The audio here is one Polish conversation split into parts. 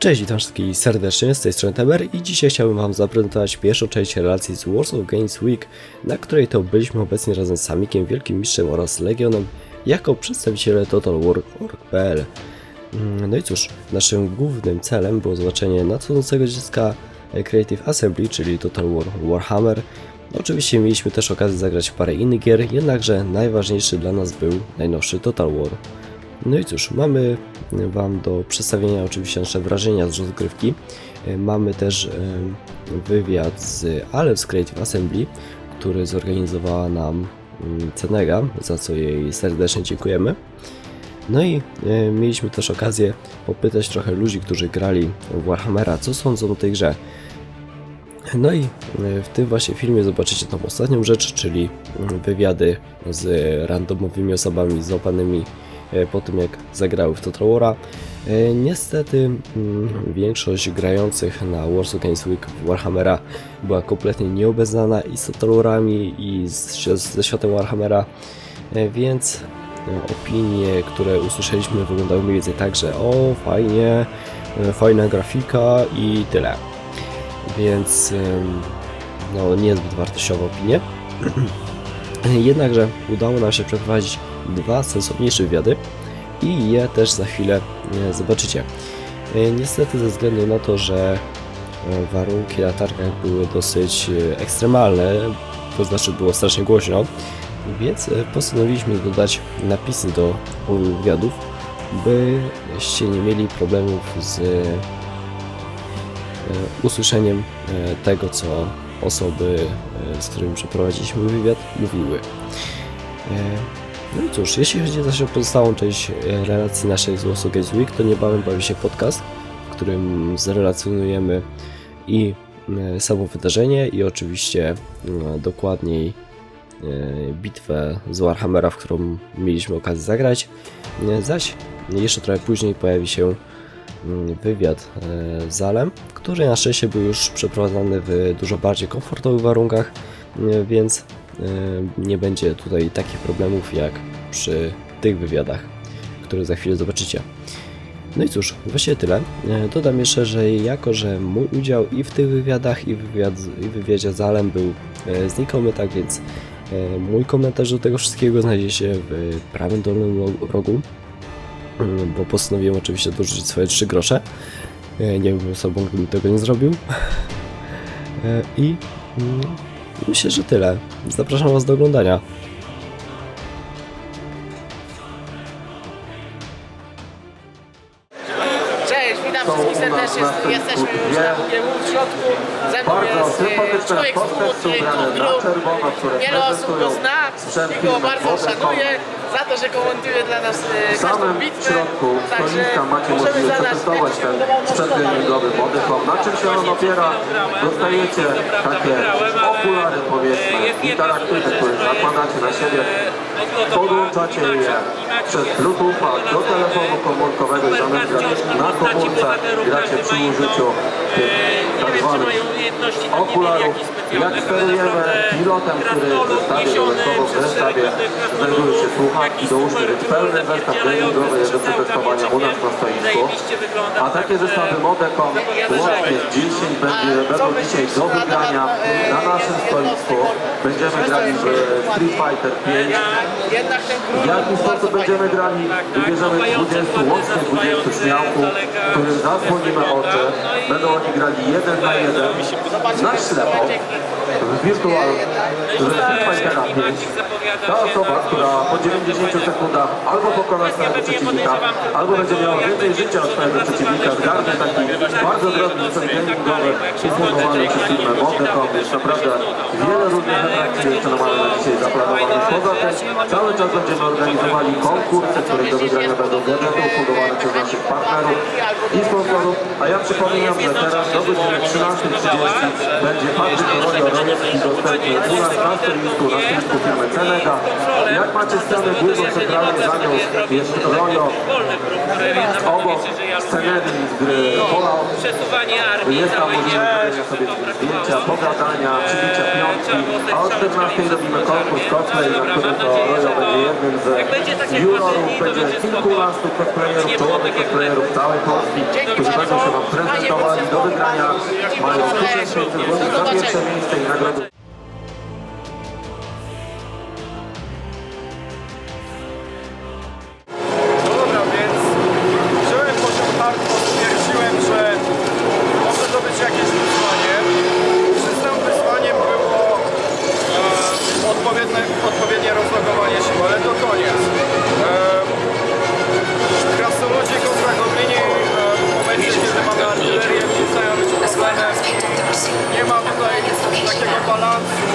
Cześć, witam wszystkich serdecznie, z tej strony Temer i dzisiaj chciałbym wam zaprezentować pierwszą część relacji z Warsaw Games Week, na której to byliśmy obecni razem z Samikiem, Wielkim Mistrzem oraz Legionem jako przedstawiciele Total War.pl. Mm, No i cóż, naszym głównym celem było zobaczenie nadchodzącego dziecka Creative Assembly, czyli Total War Warhammer. Oczywiście mieliśmy też okazję zagrać w parę innych gier, jednakże najważniejszy dla nas był najnowszy Total War. No i cóż, mamy Wam do przedstawienia oczywiście nasze wrażenia z rozgrywki. E, Mamy też e, wywiad z Alem z Creative Assembly, który zorganizowała nam mm, Cenega, za co jej serdecznie dziękujemy. No i e, mieliśmy też okazję popytać trochę ludzi, którzy grali w Warhammera, co sądzą o tej grze. No i w tym właśnie filmie zobaczycie tą ostatnią rzecz, czyli mm, wywiady z randomowymi osobami złapanymi po tym jak zagrały w Total War'a. E, Niestety mm, większość grających na Warsaw Games Week Warhammera była kompletnie nieobeznana i z Total War'ami i ze światem Warhammera, e, więc e, opinie, które usłyszeliśmy wyglądały mniej więcej tak, że o fajnie, e, fajna grafika i tyle więc no, niezbyt wartościowe opinie. Jednakże udało nam się przeprowadzić dwa sensowniejsze wywiady i je też za chwilę e, zobaczycie. E, Niestety ze względu na to, że e, warunki na targach były dosyć ekstremalne, to znaczy było strasznie głośno, więc postanowiliśmy dodać napisy do wywiadów, byście nie mieli problemów z usłyszeniem tego, co osoby, z którymi przeprowadziliśmy wywiad, mówiły. No i cóż, jeśli chodzi zaś o pozostałą część e, relacji naszej z Warsaw Games Week, to niebawem pojawi się podcast, w którym zrelacjonujemy i e, samo wydarzenie i oczywiście e, dokładniej bitwę z Warhammera, w którą mieliśmy okazję zagrać. Zaś jeszcze trochę później pojawi się mm, wywiad z Alem, który na szczęście był już przeprowadzany w dużo bardziej komfortowych warunkach, więc nie będzie tutaj takich problemów jak przy tych wywiadach, które za chwilę zobaczycie. No i cóż, właściwie tyle. E, Dodam jeszcze, że jako, że mój udział i w tych wywiadach, i, wywiad, w wywiadzie z Alem był e, znikomy, tak więc mój komentarz do tego wszystkiego znajdzie się w prawym dolnym ro- rogu bo postanowiłem oczywiście dorzucić swoje trzy grosze. Nie byłbym sobą, gdybym tego nie zrobił. I mm, myślę, że tyle. Zapraszam Was do oglądania. Cześć, witam wszystkich serdecznie. Jesteśmy już na WGW w środku. Ze mną jest e, człowiek z tłumu, który tu grób. które Wiele osób go zna i go bardzo szanuje za to, że komentuje dla nas e, W każdą samym bitwę. środku stoiska macie możemy możliwość zadać przetestować ten sprzęt problem. gamingowy Modecom. Na czym się on opiera? Dostajecie takie okulary powiedzmy interaktywne, które nakładacie na siebie. Podłączacie je przez Bluetootha do telefonu komórkowego i zamiast grać na komórce gracie przy użyciu tych tak zwanych okularów. Jak sterujemy pilotem, który w zestawie dodatkowo w zestawie znajduje się słuchawki, dołóżmy więc pełny zestaw gamingowy jest do przetestowania u nas na stoisku. A takie zestawy Modecom łącznie 10 będzie, będą dzisiaj do wygrania na naszym stoisku. Będziemy grali w Street Fighter 5. Jednak ten W jaki sposób będziemy grali? Wybierzemy 20, łącznie 20 śmiałków, którym zasłonimy oczy. Będą oni grali jeden na jeden, na ślepo, w wirtualnym, w Street Fightera 5. Ta osoba, która po 90 sekundach albo pokona swojego przeciwnika, albo będzie miała więcej życia od swojego przeciwnika, zgarnie taki bardzo sprzęt gamingowy ufunowany przez firmę Modecom, więc naprawdę wiele różnych atrakcji jeszcze mamy na dzisiaj zaplanowanych. Poza tym cały czas będziemy organizowali konkursy, które do wygrania będą gadżety ufundowane przez naszych partnerów i sponsorów. A ja przypominam, że teraz do godziny 13.30 będzie Patryk Rojo Jak macie stronę Google centralnie za nią jest Rojo obok Cenedy z gry przesuwanie armii Jest tam zrobienia sobie zdjęcia, pogadania, przybicia piątki, a od 14 robimy konkurs cosplay, na którym to Rojo będzie jednym z jurorów, będzie kilkunastu cosplayerów, czołowych cosplayerów całej Polski, którzy będą się Wam prezentowali do wygrania. Mają tysiąc złotych za pierwsze miejsce i কলম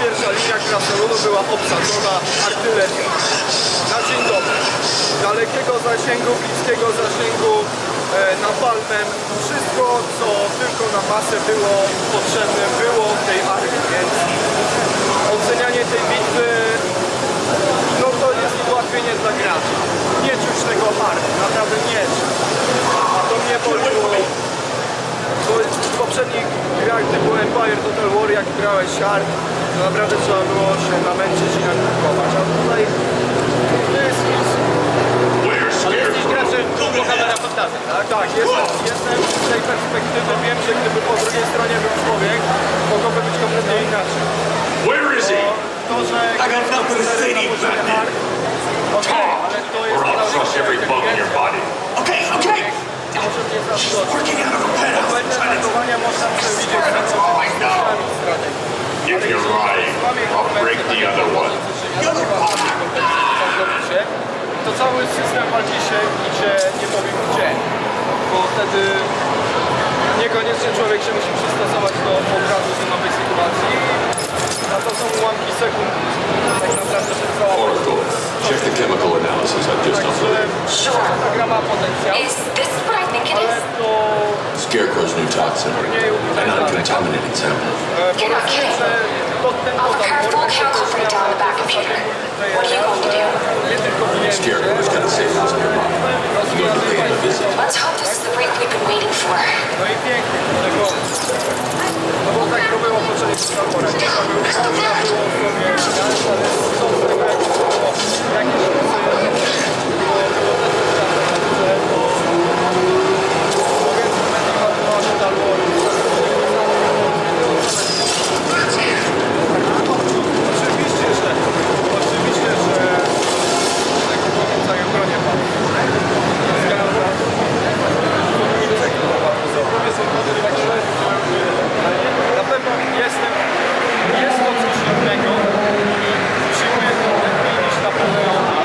pierwsza linia krasnoludów była obsadzona artylerią. Na dzień dobry. Dalekiego zasięgu, bliskiego zasięgu, e, napalmem, wszystko co tylko na masę było potrzebne było w tej armii, więc ocenianie tej bitwy no to jest ułatwienie dla graczy. Nie czuć tego hard, naprawdę nie czuć. A to mnie boliło. Poprzednich grach typu Empire Total War, jak grałeś hard, to naprawdę trzeba było się namęczyć i nagrywać. A tutaj to jest nic. Ale jesteś graczem Warhammera Fantasy, tak? Tak, jestem, jestem z tej perspektywy, wiem, że gdyby po drugiej stronie był człowiek, mogłoby być kompletnie inaczej. Where is he? To, że I got nothing to say to you, Batman. Okej, ale to jest Or I'll crush every bone in your body. Okay, okay. Może mnie zaskoczyć. Working out of a penthouse. Błędne trying to- zachowania można przewidzieć Swear that's all I know. strategii. If you're lying, I'll break the other one. To cały system walki się idzie nie powiem gdzie, bo wtedy niekoniecznie człowiek się musi przystosować do obrazu do nowej sytuacji. A to są ułamki sekund tak naprawdę przed całą Oracle, check the chemical analysis I've just uploaded. myślę, że ta gra ma potencjał, Is this what I think it is? to Scarecrow's new toxin. An uncontaminated sample. e, po raz pierwszy pod ten I'll prepare a full council for you down the back computer. What are you going to do? nie tylko klienci, Scarecrow's got a safe house nearby. You'll be paying a visit. Let's hope this is the break we've been waiting for. No i pięknie, tego. No bo tak to było poprzednim Star Można było, można było sobie grać, ale są z tego jakieś było jakieś było, było też ciekawe, że to powiedzmy Medieval 2 Total War Oczywiście, że oczywiście, że tego rodzaju bronię pan. Zgadza. Na pewno jestem, jest to coś innego. Przyjmuję to lepiej niż Napoleona.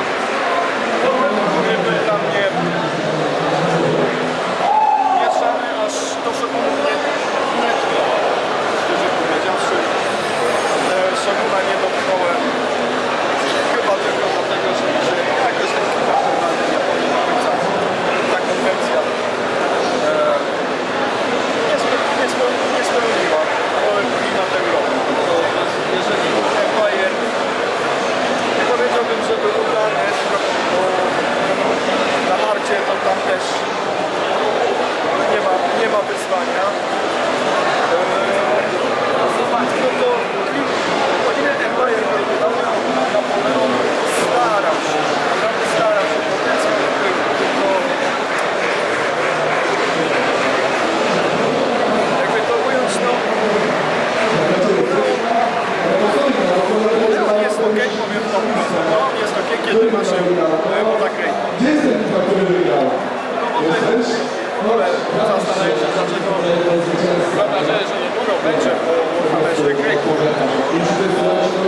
Będzie po Warhammerze Greku, to już byłoby naprawdę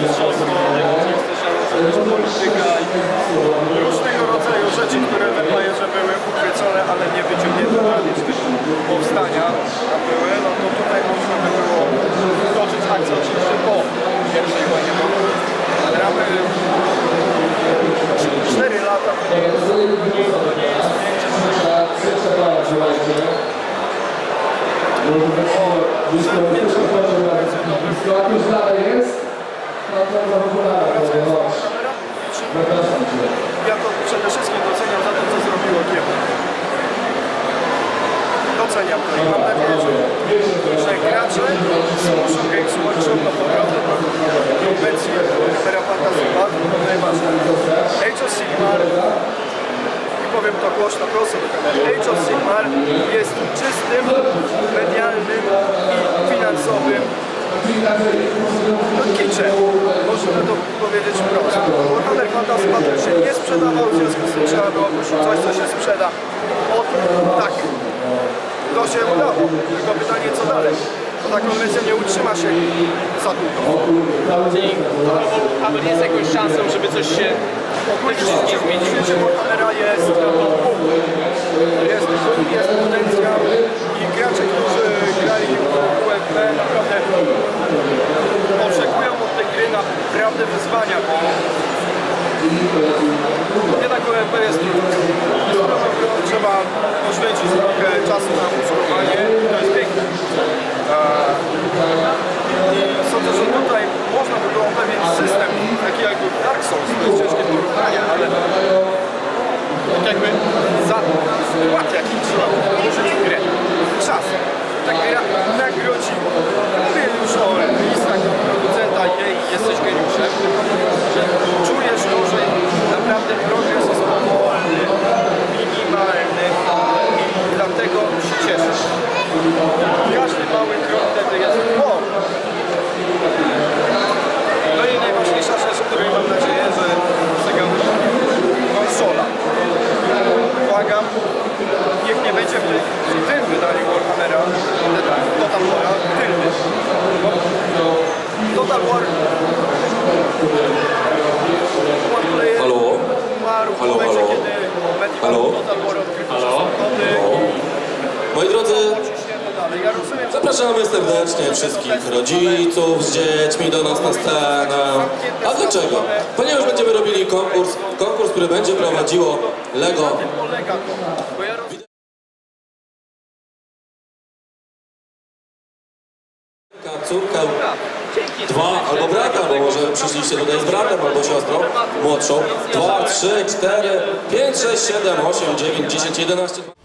mistrzostwo, polityka i różnego rodzaju rzeczy, które w Empire'ze były uchwycone, ale nie wyciągnięte na liczby powstania tam były, no to tutaj można by było toczyć akcję oczywiście po pierwszej wojnie domowej. Gramy 4 lata, to nie jest, to nie, to nie jest pięcie, Jak już dalej jest, no to zapowiadamy. Ja to przede wszystkim doceniam za to, co zrobiło Kiewo. Doceniam to i mam nadzieję, że, że gracze z Motion Games Workshop na powrotem do konwencji Era Fantasy Bad, najważniejsze. Age of Sigmar i powiem to głośno, prosto do. Age of Sigmar jest czystym, medialnym i finansowym kiczem, możemy to powiedzieć wprost. Warhammer Fantasy Battle się nie sprzedawał, w związku z tym trzeba było puścić coś, co się sprzeda. Od tak. To się udało, tylko pytanie co dalej. Bo ta konwencja nie utrzyma się za długo. Czyli Warhammer jest jakąś szansą, żeby coś się technicznie W zmieniło. świecie Warhammera jest to boom. Jest, jest potencjał i gracze, którzy grali w UFP naprawdę oczekują od tej gry naprawdę wyzwania, bo jednak UFP jest trudną grą, trzeba poświęcić trochę czasu na mózgowanie i to jest piękne. Eee, I sądzę, że tutaj można by było pewien system, taki jakby Souls, to jest ciężkie porównanie, ale tak jakby za wkład jaki trzeba włożyć w grę. Czas. Ta gra nagrodzi. Mówię już o listach producenta jej jesteś geniuszem, czujesz to, że naprawdę progres jest powolny, minimalny i dlatego się cieszysz. Każdy mały krok wtedy jest wow. No i najważniejsza rzecz, której mam nadzieję, że Sega konsola. Błagam, niech nie będzie w, tej, w tym wydaniu Warhammera Total War'a tylny. Bo Total War Warplayer Halo? umarł w Halo, momencie, halo? kiedy Medical Halo? Total War odkryto, że są kody Moi drodzy, i ciśnięto dalej. Ja rozumiem, że zapraszamy serdecznie wszystkich rodziców z dziećmi do nas na scenę. A dlaczego? Ponieważ będziemy robili konkurs, konkurs, który będzie prowadziło Lego córkę, dwa albo brata, bo może przyszliście tutaj z bratem albo siostrą młodszą. Dwa, trzy, cztery, pięć, sześć, siedem, osiem, dziewięć, dziesięć, jedenaście.